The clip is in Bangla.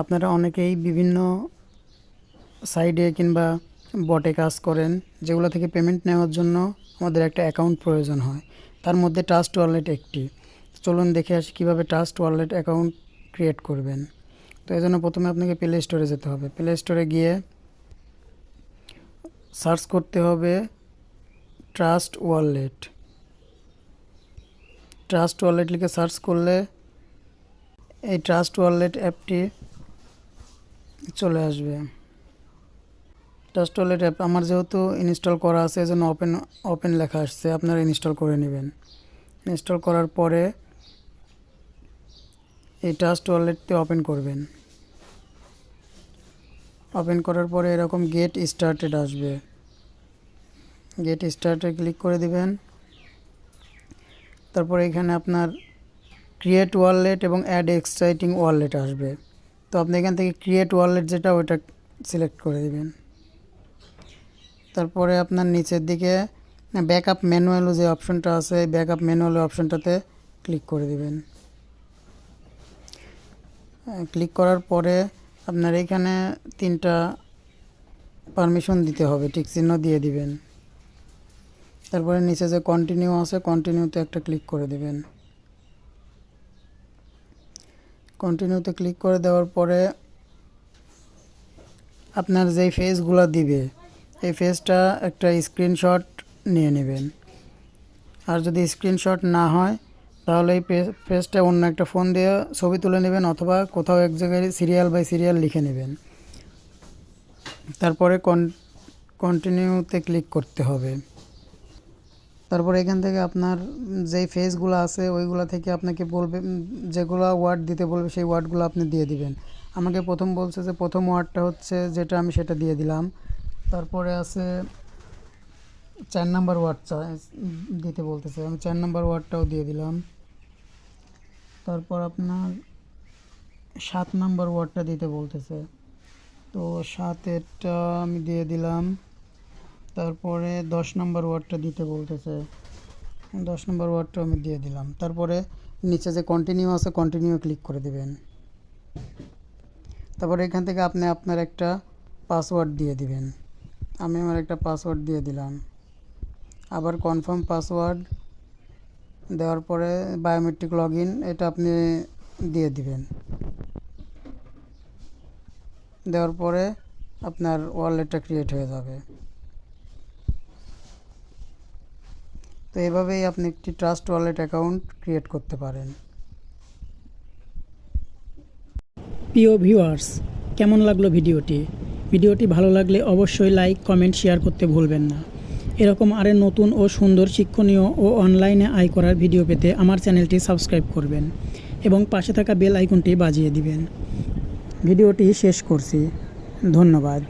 আপনারা অনেকেই বিভিন্ন সাইডে কিংবা বটে কাজ করেন, যেগুলো থেকে পেমেন্ট নেওয়ার জন্য আমাদের একটা অ্যাকাউন্ট প্রয়োজন হয়। তার মধ্যে ট্রাস্ট ওয়ালেট একটি। চলুন দেখে আসি কীভাবে ট্রাস্ট ওয়ালেট অ্যাকাউন্ট ক্রিয়েট করবেন। তো এই জন্য প্রথমে আপনাকে প্লে স্টোরে যেতে হবে। প্লে স্টোরে গিয়ে সার্চ করতে হবে ট্রাস্ট ওয়ালেট ট্রাস্ট ওয়ালেট লিখে সার্চ করলে এই ট্রাস্ট ওয়ালেট অ্যাপটি চলে আসবে। ট্রাস্ট ওয়ালেট অ্যাপ আমার যেহেতু ইনস্টল করা আছে এই জন্য ওপেন ওপেন লেখা আসছে, আপনারা ইনস্টল করে নেবেন। ইনস্টল করার পরে এই ট্রাস্ট ওয়ালেটটি ওপেন করবেন। ওপেন করার পরে এরকম গেট স্টার্টেড আসবে। গেট স্টার্টে ক্লিক করে দিবেন। তারপরে এখানে আপনার ক্রিয়েট ওয়ালেট এবং অ্যাড এক্সাইটিং ওয়ালেট আসবে। তো আপনি এখান থেকে ক্রিয়েট ওয়ালেট যেটা, ওইটা সিলেক্ট করে দিবেন। তারপরে আপনার নিচের দিকে ব্যাকআপ ম্যানুয়াল যে অপশনটা আছে ব্যাকআপ ম্যানুয়াল অপশনটাতে ক্লিক করে দিবেন। ক্লিক করার পরে আপনার এখানে তিনটা পারমিশন দিতে হবে, ঠিক চিহ্ন দিয়ে দিবেন। তারপরে নিচে যে কন্টিনিউ আছে কন্টিনিউতে একটা ক্লিক করে দিবেন। কন্টিনিউতে ক্লিক করে দেওয়ার পরে আপনার যেই ফেসগুলো দিবে, এই ফেসটা একটা স্ক্রিনশট নিয়ে নেবেন। আর যদি স্ক্রিনশট না হয়, তাহলে এই পেজটা অন্য একটা ফোন দিয়ে ছবি তুলে নেবেন অথবা কোথাও এক জায়গায় সিরিয়াল বাই সিরিয়াল লিখে নেবেন। তারপরে কন্টিনিউতে ক্লিক করতে হবে। তারপরে এখান থেকে আপনার যেই ফেসগুলো আছে, ওইগুলো থেকে আপনাকে বলবে যেগুলো ওয়ার্ড দিতে বলবে, সেই ওয়ার্ডগুলো আপনি দিয়ে দিবেন। আমাকে প্রথম বলছে যে, প্রথম ওয়ার্ডটা হচ্ছে যেটা আমি সেটা দিয়ে দিলাম। তারপরে আছে চার নাম্বার ওয়ার্ড দিতে বলতেছে। আমি চার নাম্বার ওয়ার্ডটাও দিয়ে দিলাম। তারপর আপনার সাত নাম্বার ওয়ার্ডটা দিতে বলতেছে। তো সাতেরটা আমি দিয়ে দিলাম। তারপরে দশ নম্বর ওয়ার্ডটা দিতে বলতেছে। দশ নম্বর ওয়ার্ডটা আমি দিয়ে দিলাম। তারপরে নিচে যে কন্টিনিউ আছে কন্টিনিউ ক্লিক করে দিবেন। তারপরে এখান থেকে আপনি আপনার একটা পাসওয়ার্ড দিয়ে দিবেন। আমি আমার একটা পাসওয়ার্ড দিয়ে দিলাম। আবার কনফার্ম পাসওয়ার্ড দেওয়ার পরে বায়োমেট্রিক লগ এটা আপনি দিয়ে দিবেন। দেওয়ার পরে আপনার ওয়ালেটটা ক্রিয়েট হয়ে যাবে। তো এভাবেই আপনি একটি ট্রাস্ট ওয়ালেট অ্যাকাউন্ট ক্রিয়েট করতে পারেন। প্রিয় ভিউয়ার্স, কেমন লাগল ভিডিওটি? ভিডিওটি ভালো লাগলে অবশ্যই লাইক, কমেন্ট, শেয়ার করতে ভুলবেন না। এরকম আরও নতুন ও সুন্দর শিক্ষণীয় ও অনলাইনে আয় করার ভিডিও পেতে আমার চ্যানেলটি সাবস্ক্রাইব করবেন এবং পাশে থাকা বেল আইকনটি বাজিয়ে দিবেন। ভিডিওটি শেষ করছি। ধন্যবাদ।